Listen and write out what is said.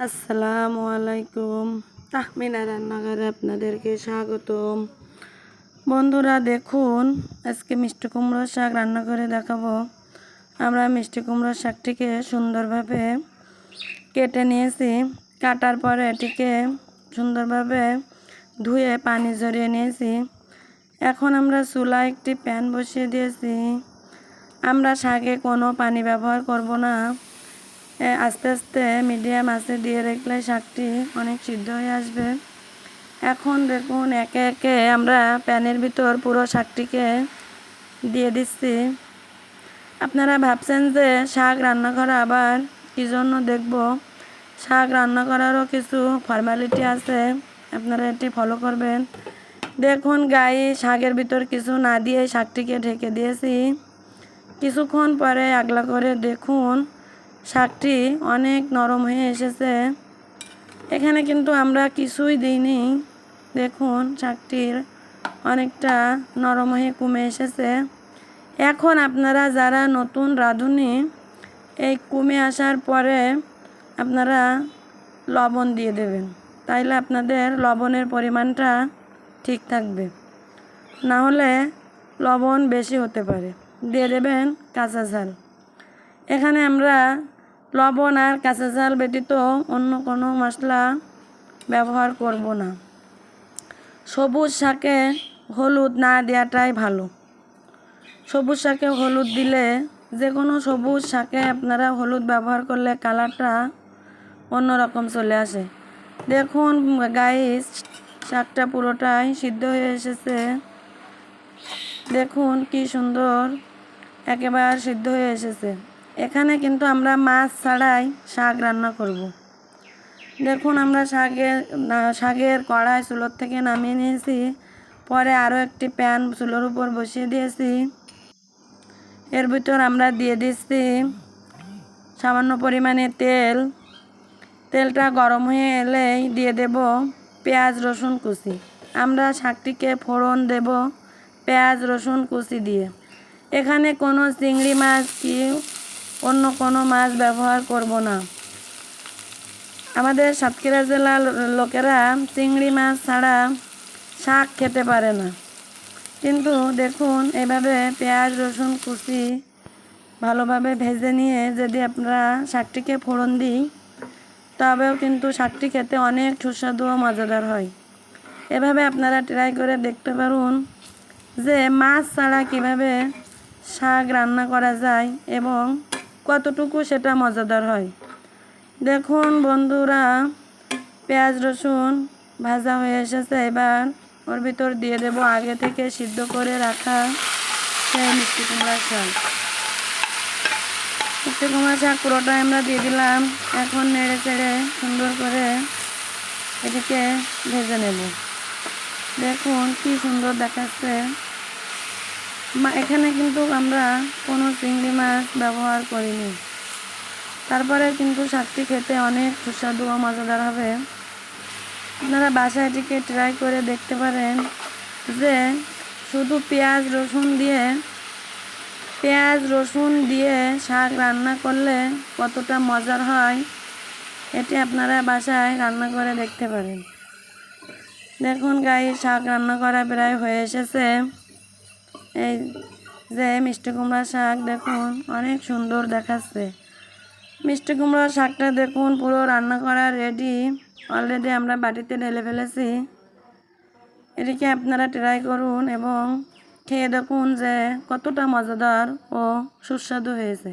আসসালামু আলাইকুম। তাহমিনা রান্নাঘরে আপনাদেরকে স্বাগতম। বন্ধুরা দেখুন, আজকে মিষ্টি কুমড়ো শাক রান্না করে দেখাবো। আমরা মিষ্টি কুমড়ো শাকটিকে সুন্দরভাবে কেটে নিয়েছি। কাটার পরে এটিকে সুন্দরভাবে ধুয়ে পানি ঝরিয়ে নিয়েছি। এখন আমরা চুলায় একটি প্যান বসিয়ে দিয়েছি। আমরা শাকে কোনো পানি ব্যবহার করব না। আস্তে আস্তে মিডিয়াম আঁচে দিয়ে রাখলে শাকটি অনেক সিদ্ধ হয়ে আসবে। এখন দেখুন, একে একে আমরা প্যানের ভিতর পুরো শাকটিকে দিয়ে দিচ্ছি। আপনারা ভাবছেন যে শাক রান্না করা আবার কী জন্য দেখব? শাক রান্না করারও কিছু ফর্মালিটি আছে, আপনারা এটি ফলো করবেন। দেখুন গায়ে শাকের ভিতর কিছু না দিয়ে শাকটিকে ঢেকে দিয়েছি। কিছুক্ষণ পরে আগলা করে দেখুন শাকটি অনেক নরম হয়ে এসেছে। এখানে কিন্তু আমরা কিছুই দিইনি। দেখুন, শাকটির অনেকটা নরম হয়ে কমে এসেছে। এখন আপনারা যারা নতুন রাঁধুনি, এই কমে আসার পরে আপনারা লবণ দিয়ে দেবেন। তাইলে আপনাদের লবণের পরিমাণটা ঠিক থাকবে। না হলে লবণ বেশি হতে পারে। দিয়ে দেবেন কাঁচা ঝাল। এখানে আমরা লবণ আর কাঁচা ঝাল ব্যতীত অন্য কোনো মশলা ব্যবহার করব না। সবুজ শাকে হলুদ না দেওয়াটাই ভালো। সবুজ শাকে হলুদ দিলে যে কোনো সবুজ শাকে আপনারা হলুদ ব্যবহার করলে কালারটা অন্যরকম চলে আসে। দেখুন, গায়ে শাকটা পুরোটাই সিদ্ধ হয়ে এসেছে। দেখুন, কি সুন্দর একেবারে সিদ্ধ হয়ে এসেছে। এখানে কিন্তু আমরা মাছ ছাড়াই শাক রান্না করব। দেখুন আমরা শাকের শাকের কড়াই চুলোর থেকে নামিয়ে নিয়েছি। পরে আরও একটি প্যান চুলোর উপর বসিয়ে দিয়েছি। এর ভিতর আমরা দিয়ে দিচ্ছি সামান্য পরিমাণে তেল। তেলটা গরম হয়ে এলেই দিয়ে দেব পেঁয়াজ, রসুন কুচি। আমরা শাকটিকে ফোড়ন দেব পেঁয়াজ, রসুন কুচি দিয়ে। এখানে কোনো চিংড়ি মাছ কি অন্য কোনো মাছ ব্যবহার করব না। আমাদের সাতক্ষীরা জেলার লোকেরা চিংড়ি মাছ ছাড়া শাক খেতে পারে না। কিন্তু দেখুন, এভাবে পেঁয়াজ, রসুন, কুচি ভালোভাবে ভেজে নিয়ে যদি আপনারা শাকটিকে ফোড়ন দিই, তবেও কিন্তু শাকটি খেতে অনেক সুস্বাদু ও মজাদার হয়। এভাবে আপনারা ট্রাই করে দেখতে পারুন যে মাছ ছাড়া কীভাবে শাক রান্না করা যায় এবং কতটুকু সেটা মজাদার হয়? দেখুন বন্ধুরা, পেঁয়াজ রসুন ভাজা হয়ে এসেছে। এবার ওর ভিতর দিয়ে দেব আগে থেকে সিদ্ধ করে রাখা সেই মিষ্টি কুমড়ার শাক। মিষ্টি কুমড়া শাক পুরোটাই আমরা দিয়ে দিলাম। এখন নেড়ে চেড়ে সুন্দর করে এটিকে ভেজে নেব। দেখুন কি সুন্দর দেখাচ্ছে। এখানে কিন্তু আমরা কোনো চিংড়ি মাছ ব্যবহার করিনি। তারপরে কিন্তু শাকটি খেতে অনেক সুস্বাদু ও মজাদার হবে। আপনারা বাসায় এটিকে ট্রাই করে দেখতে পারেন যে শুধু পেঁয়াজ, রসুন দিয়ে, পেঁয়াজ, রসুন দিয়ে শাক রান্না করলে কতটা মজার হয়, এটি আপনারা বাসায় রান্না করে দেখতে পারেন। দেখুন গায়ে শাক রান্না করা প্রায় হয়ে এসেছে। এই যে মিষ্টি কুমড়া শাক দেখুন, অনেক সুন্দর দেখাচ্ছে। মিষ্টি কুমড়া শাকটা দেখুন, পুরো রান্না করা রেডি অলরেডি আমরা বাটিতে ঢেলে ফেলেছি। এটিকে আপনারা ট্রাই করুন এবং খেয়ে দেখুন যে কতটা মজাদার ও সুস্বাদু হয়েছে।